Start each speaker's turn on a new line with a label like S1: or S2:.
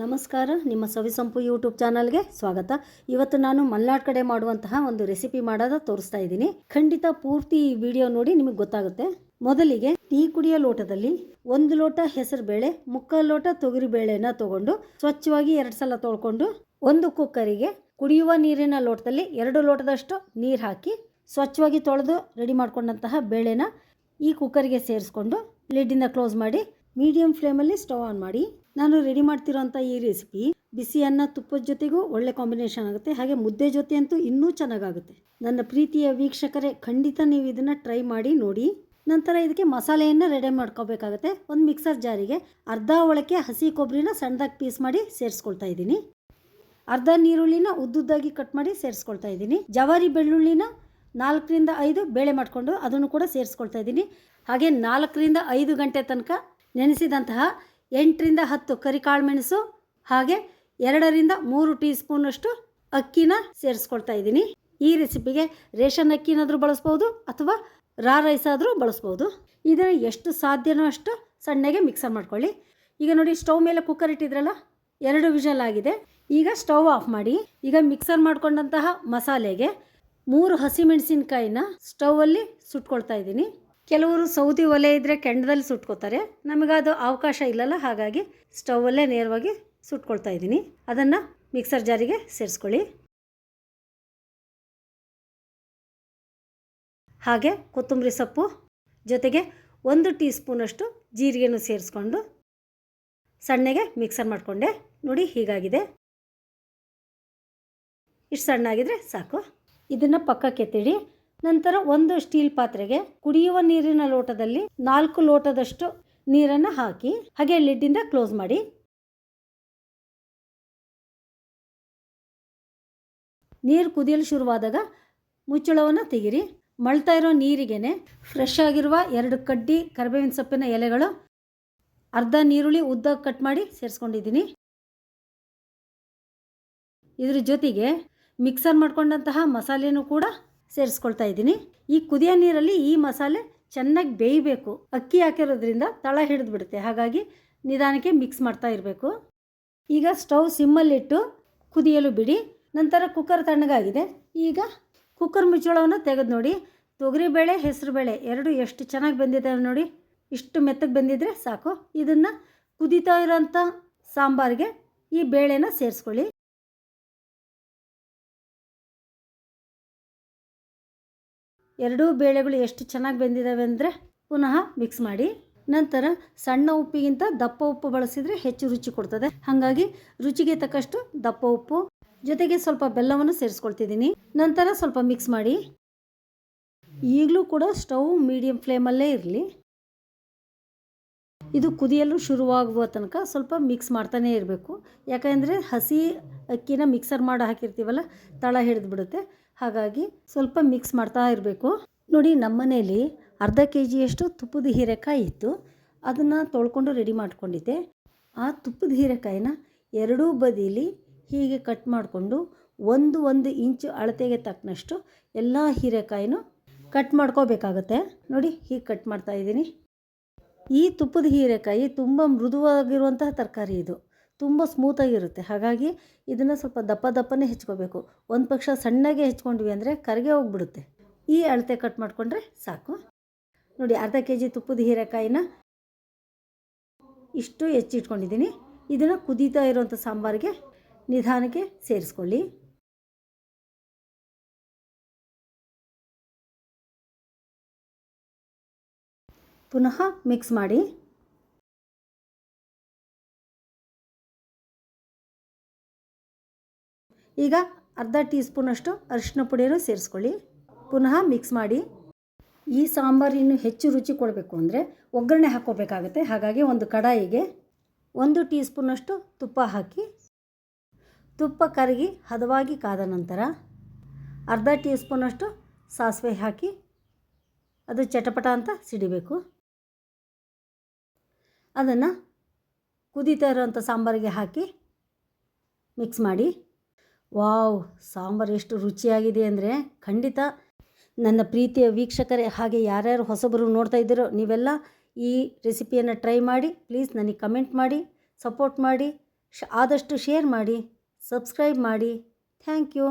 S1: ನಮಸ್ಕಾರ, ನಿಮ್ಮ ಸವಿಸಂಪು ಯೂಟ್ಯೂಬ್ ಚಾನಲ್ಗೆ ಸ್ವಾಗತ. ಇವತ್ತು ನಾನು ಮಲ್ನಾಡ್ ಕಡೆ ಮಾಡುವಂತಹ ಒಂದು ರೆಸಿಪಿ ಮಾಡೋದ ತೋರಿಸ್ತಾ ಇದ್ದೀನಿ. ಖಂಡಿತ ಪೂರ್ತಿ ಈ ವಿಡಿಯೋ ನೋಡಿ ನಿಮಗೆ ಗೊತ್ತಾಗುತ್ತೆ. ಮೊದಲಿಗೆ ಟೀ ಕುಡಿಯೋ ಲೋಟದಲ್ಲಿ ಒಂದು ಲೋಟ ಹೆಸರು ಬೇಳೆ ಮುಕ್ಕಾಲು ಲೋಟ ತೊಗರಿ ಬೇಳೆನ ತಗೊಂಡು ಸ್ವಚ್ಛವಾಗಿ ಎರಡು ಸಲ ತೊಳ್ಕೊಂಡು ಒಂದು ಕುಕ್ಕರಿಗೆ ಕುಡಿಯುವ ನೀರಿನ ಲೋಟದಲ್ಲಿ ಎರಡು ಲೋಟದಷ್ಟು ನೀರು ಹಾಕಿ ಸ್ವಚ್ಛವಾಗಿ ತೊಳೆದು ರೆಡಿ ಮಾಡಿಕೊಂಡಂತಹ ಬೇಳೆನ ಈ ಕುಕ್ಕರಿಗೆ ಸೇರಿಸ್ಕೊಂಡು ಲಿಡ್ಡಿಂದ ಕ್ಲೋಸ್ ಮಾಡಿ ಮೀಡಿಯಂ ಫ್ಲೇಮಲ್ಲಿ ಸ್ಟವ್ ಆನ್ ಮಾಡಿ ನಾನು ರೆಡಿ ಮಾಡ್ತಿರೋಂಥ ಈ ರೆಸಿಪಿ ಬಿಸಿ ಅನ್ನ ತುಪ್ಪದ ಜೊತೆಗೂ ಒಳ್ಳೆ ಕಾಂಬಿನೇಷನ್ ಆಗುತ್ತೆ. ಹಾಗೆ ಮುದ್ದೆ ಜೊತೆ ಅಂತೂ ಇನ್ನೂ ಚೆನ್ನಾಗಾಗುತ್ತೆ. ನನ್ನ ಪ್ರೀತಿಯ ವೀಕ್ಷಕರೇ, ಖಂಡಿತ ನೀವು ಇದನ್ನು ಟ್ರೈ ಮಾಡಿ ನೋಡಿ. ನಂತರ ಇದಕ್ಕೆ ಮಸಾಲೆಯನ್ನು ರೆಡಿ ಮಾಡ್ಕೋಬೇಕಾಗುತ್ತೆ. ಒಂದು ಮಿಕ್ಸರ್ ಜಾರಿಗೆ ಅರ್ಧ ಒಳಕ್ಕೆ ಹಸಿ ಕೊಬ್ಬರಿನ ಸಣ್ಣದಾಗಿ ಪೀಸ್ ಮಾಡಿ ಸೇರಿಸ್ಕೊಳ್ತಾ ಇದ್ದೀನಿ. ಅರ್ಧ ನೀರುಳ್ಳಿನ ಉದ್ದುದ್ದಾಗಿ ಕಟ್ ಮಾಡಿ ಸೇರಿಸ್ಕೊಳ್ತಾ ಇದ್ದೀನಿ. ಜವಾರಿ ಬೆಳ್ಳುಳ್ಳಿನ ನಾಲ್ಕರಿಂದ ಐದು ಬೇಳೆ ಮಾಡಿಕೊಂಡು ಅದನ್ನು ಕೂಡ ಸೇರಿಸ್ಕೊಳ್ತಾ ಇದ್ದೀನಿ. ಹಾಗೆ ನಾಲ್ಕರಿಂದ ಐದು ಗಂಟೆ ತನಕ ನೆನೆಸಿದಂತಹ ಎಂಟರಿಂದ ಹತ್ತು ಕರಿಕಾಳು ಮೆಣಸು ಹಾಗೆ ಎರಡರಿಂದ ಮೂರು ಟೀ ಸ್ಪೂನಷ್ಟು ಅಕ್ಕಿನ ಸೇರಿಸ್ಕೊಳ್ತಾ ಇದ್ದೀನಿ. ಈ ರೆಸಿಪಿಗೆ ರೇಷನ್ ಅಕ್ಕಿನಾದರೂ ಬಳಸ್ಬೋದು ಅಥವಾ ರಾ ರೈಸ್ ಆದರೂ ಬಳಸ್ಬೋದು. ಇದನ್ನು ಎಷ್ಟು ಸಾಧ್ಯನೋ ಅಷ್ಟು ಸಣ್ಣಗೆ ಮಿಕ್ಸರ್ ಮಾಡ್ಕೊಳ್ಳಿ. ಈಗ ನೋಡಿ ಸ್ಟವ್ ಮೇಲೆ ಕುಕ್ಕರ್ ಇಟ್ಟಿದ್ರಲ್ಲ, ಎರಡು ವಿಷಲ್ ಆಗಿದೆ. ಈಗ ಸ್ಟವ್ ಆಫ್ ಮಾಡಿ, ಈಗ ಮಿಕ್ಸರ್ ಮಾಡ್ಕೊಂಡಂತಹ ಮಸಾಲೆಗೆ ಮೂರು ಹಸಿಮೆಣಸಿನ್ಕಾಯಿನ ಸ್ಟೌವಲ್ಲಿ ಸುಟ್ಕೊಳ್ತಾ ಇದ್ದೀನಿ. ಕೆಲವರು ಸೌದಿ ಒಲೆ ಇದ್ದರೆ ಕೆಂಡದಲ್ಲಿ ಸುಟ್ಕೋತಾರೆ. ನಮಗದು ಅವಕಾಶ ಇಲ್ಲಲ್ಲ, ಹಾಗಾಗಿ ಸ್ಟವಲ್ಲೇ ನೇರವಾಗಿ ಸುಟ್ಕೊಳ್ತಾ ಇದ್ದೀನಿ. ಅದನ್ನು ಮಿಕ್ಸರ್ ಜಾರಿಗೆ ಸೇರಿಸ್ಕೊಳ್ಳಿ. ಹಾಗೆ ಕೊತ್ತಂಬರಿ ಸೊಪ್ಪು ಜೊತೆಗೆ ಒಂದು ಟೀ ಸ್ಪೂನಷ್ಟು ಜೀರಿಗೆನೂ ಸೇರಿಸ್ಕೊಂಡು ಸಣ್ಣಗೆ ಮಿಕ್ಸರ್ ಮಾಡಿಕೊಂಡೆ. ನೋಡಿ, ಹೀಗಾಗಿದೆ. ಇಷ್ಟು ಸಣ್ಣಾಗಿದ್ರೆ ಸಾಕು. ಇದನ್ನು ಪಕ್ಕಕ್ಕೆ ಎತ್ತಿಡಿ. ನಂತರ ಒಂದು ಸ್ಟೀಲ್ ಪಾತ್ರೆಗೆ ಕುಡಿಯುವ ನೀರಿನ ಲೋಟದಲ್ಲಿ ನಾಲ್ಕು ಲೋಟದಷ್ಟು ನೀರನ್ನು ಹಾಕಿ ಹಾಗೆ ಲಿಡ್ಡಿಂದ ಕ್ಲೋಸ್ ಮಾಡಿ. ನೀರು ಕುದಿಯಲು ಶುರುವಾದಾಗ ಮುಚ್ಚಳವನ್ನು ತೆಗಿರಿ ಮಳ್ತಾ ಇರೋ ನೀರಿಗೆನೆ ಫ್ರೆಶ್ ಆಗಿರುವ ಎರಡು ಕಡ್ಡಿ ಕರಿಬೇವಿನ ಸೊಪ್ಪಿನ ಎಲೆಗಳು, ಅರ್ಧ ನೀರುಳ್ಳಿ ಉದ್ದ ಕಟ್ ಮಾಡಿ ಸೇರಿಸ್ಕೊಂಡಿದ್ದೀನಿ. ಇದ್ರ ಜೊತೆಗೆ ಮಿಕ್ಸರ್ ಮಾಡ್ಕೊಂಡಂತಹ ಮಸಾಲೆನೂ ಕೂಡ ಸೇರಿಸ್ಕೊಳ್ತಾ ಇದ್ದೀನಿ. ಈ ಕುದಿಯ ನೀರಲ್ಲಿ ಈ ಮಸಾಲೆ ಚೆನ್ನಾಗಿ ಬೇಯಬೇಕು. ಅಕ್ಕಿ ಹಾಕಿರೋದ್ರಿಂದ ತಳ ಹಿಡಿದು ಬಿಡುತ್ತೆ ಹಾಗಾಗಿ ನಿಧಾನಕ್ಕೆ ಮಿಕ್ಸ್ ಮಾಡ್ತಾ ಇರಬೇಕು. ಈಗ ಸ್ಟವ್ ಸಿಮ್ಮಲ್ಲಿಟ್ಟು ಕುದಿಯಲು ಬಿಡಿ. ನಂತರ ಕುಕ್ಕರ್ ತಣ್ಣಗಾಗಿದೆ. ಈಗ ಕುಕ್ಕರ್ ಮುಚ್ಚಳವನ್ನು ತೆಗೆದು ನೋಡಿ. ತೊಗರಿಬೇಳೆ, ಹೆಸರುಬೇಳೆ ಎರಡು ಎಷ್ಟು ಚೆನ್ನಾಗಿ ಬಂದಿದೆ ನೋಡಿ. ಇಷ್ಟು ಮೆತ್ತಗೆ ಬಂದಿದ್ರೆ ಸಾಕು. ಇದನ್ನು ಕುದೀತಾ ಇರೋಂಥ ಸಾಂಬಾರಿಗೆ ಈ ಬೇಳೆನ ಸೇರಿಸ್ಕೊಳ್ಳಿ. ಎರಡೂ ಬೇಳೆಗಳು ಎಷ್ಟು ಚೆನ್ನಾಗಿ ಬೆಂದಿದ್ದಾವೆ ಅಂದರೆ ಪುನಃ ಮಿಕ್ಸ್ ಮಾಡಿ. ನಂತರ ಸಣ್ಣ ಉಪ್ಪಿಗಿಂತ ದಪ್ಪ ಉಪ್ಪು ಬಳಸಿದರೆ ಹೆಚ್ಚು ರುಚಿ ಕೊಡ್ತದೆ. ಹಾಗಾಗಿ ರುಚಿಗೆ ತಕ್ಕಷ್ಟು ದಪ್ಪ ಉಪ್ಪು, ಜೊತೆಗೆ ಸ್ವಲ್ಪ ಬೆಲ್ಲವನ್ನು ಸೇರಿಸ್ಕೊಳ್ತಿದ್ದೀನಿ. ನಂತರ ಸ್ವಲ್ಪ ಮಿಕ್ಸ್ ಮಾಡಿ. ಈಗಲೂ ಕೂಡ ಸ್ಟವ್ ಮೀಡಿಯಂ ಫ್ಲೇಮಲ್ಲೇ ಇರಲಿ. ಇದು ಕುದಿಯಲು ಶುರುವಾಗುವ ತನಕ ಸ್ವಲ್ಪ ಮಿಕ್ಸ್ ಮಾಡ್ತಾನೇ ಇರಬೇಕು. ಯಾಕಂದರೆ ಹಸಿ ಅಕ್ಕಿನ ಮಿಕ್ಸರ್ ಮಾಡಿ ಹಾಕಿರ್ತೀವಲ್ಲ, ತಳ ಹಿಡಿದು ಬಿಡುತ್ತೆ ಹಾಗಾಗಿ ಸ್ವಲ್ಪ ಮಿಕ್ಸ್ ಮಾಡ್ತಾ ಇರಬೇಕು. ನೋಡಿ ನಮ್ಮ ಮನೇಲಿ ಅರ್ಧ ಕೆ ಜಿಯಷ್ಟು ತುಪ್ಪದ ಹೀರೆಕಾಯಿ ಇತ್ತು. ಅದನ್ನು ತೊಳ್ಕೊಂಡು ರೆಡಿ ಮಾಡ್ಕೊಂಡಿದ್ದೆ. ಆ ತುಪ್ಪದ ಹೀರೆಕಾಯಿನ ಎರಡೂ ಬದಿಲಿ ಹೀಗೆ ಕಟ್ ಮಾಡಿಕೊಂಡು ಒಂದು ಒಂದು ಇಂಚು ಅಳತೆಗೆ ತಕ್ಕನಷ್ಟು ಎಲ್ಲ ಹೀರೆಕಾಯಿನೂ ಕಟ್ ಮಾಡ್ಕೋಬೇಕಾಗತ್ತೆ. ನೋಡಿ ಹೀಗೆ ಕಟ್ ಮಾಡ್ತಾ ಇದ್ದೀನಿ. ಈ ತುಪ್ಪದ ಹೀರೆಕಾಯಿ ತುಂಬ ಮೃದುವಾಗಿರುವಂತಹ ತರಕಾರಿ ಇದು. ತುಂಬ ಸ್ಮೂತಾಗಿರುತ್ತೆ ಹಾಗಾಗಿ ಇದನ್ನು ಸ್ವಲ್ಪ ದಪ್ಪ ದಪ್ಪನೇ ಹೆಚ್ಕೋಬೇಕು. ಒಂದು ಪಕ್ಷ ಸಣ್ಣಗೆ ಹೆಚ್ಕೊಂಡ್ವಿ ಅಂದರೆ ಕರಗೆ ಹೋಗ್ಬಿಡುತ್ತೆ. ಈ ಅಳತೆ ಕಟ್ ಮಾಡಿಕೊಂಡ್ರೆ ಸಾಕು. ನೋಡಿ ಅರ್ಧ ಕೆ ಜಿ ತುಪ್ಪದ ಹೀರೆಕಾಯಿನ ಇಷ್ಟು ಹೆಚ್ಚಿಟ್ಕೊಂಡಿದ್ದೀನಿ. ಇದನ್ನು ಕುದೀತಾ ಇರುವಂಥ ಸಾಂಬಾರಿಗೆ ನಿಧಾನಕ್ಕೆ ಸೇರಿಸ್ಕೊಳ್ಳಿ. ಪುನಃ ಮಿಕ್ಸ್ ಮಾಡಿ. ಈಗ ಅರ್ಧ ಟೀ ಸ್ಪೂನಷ್ಟು ಅರಿಶಿನ ಪುಡಿಯನ್ನು ಸೇರಿಸ್ಕೊಳ್ಳಿ. ಪುನಃ ಮಿಕ್ಸ್ ಮಾಡಿ. ಈ ಸಾಂಬಾರಿನ ಹೆಚ್ಚು ರುಚಿ ಕೊಡಬೇಕು ಅಂದರೆ ಒಗ್ಗರಣೆ ಹಾಕ್ಕೋಬೇಕಾಗತ್ತೆ. ಹಾಗಾಗಿ ಒಂದು ಕಡಾಯಿಗೆ ಒಂದು ಟೀ ಸ್ಪೂನಷ್ಟು ತುಪ್ಪ ಹಾಕಿ. ತುಪ್ಪ ಕರಗಿ ಹದವಾಗಿ ಕಾದ ನಂತರ ಅರ್ಧ ಟೀ ಸ್ಪೂನಷ್ಟು ಸಾಸಿವೆ ಹಾಕಿ ಅದು ಚಟಪಟ ಅಂತ ಸಿಡಿಬೇಕು. ಅದನ್ನು ಕುದೀತಾ ಇರೋವಂಥ ಸಾಂಬಾರಿಗೆ ಹಾಕಿ ಮಿಕ್ಸ್ ಮಾಡಿ. ವಾವ್, ಸಾಂಬಾರು ಎಷ್ಟು ರುಚಿಯಾಗಿದೆ ಅಂದರೆ ಖಂಡಿತ. ನನ್ನ ಪ್ರೀತಿಯ ವೀಕ್ಷಕರೇ, ಹಾಗೆ ಯಾರ್ಯಾರು ಹೊಸಬರು ನೋಡ್ತಾ ಇದ್ದೀರೋ ನೀವೆಲ್ಲ ಈ ರೆಸಿಪಿಯನ್ನು ಟ್ರೈ ಮಾಡಿ, ಪ್ಲೀಸ್ ನನಗೆ ಕಮೆಂಟ್ ಮಾಡಿ, ಸಪೋರ್ಟ್ ಮಾಡಿ ಆದಷ್ಟು ಶೇರ್ ಮಾಡಿ, ಸಬ್ಸ್ಕ್ರೈಬ್ ಮಾಡಿ. Thank you.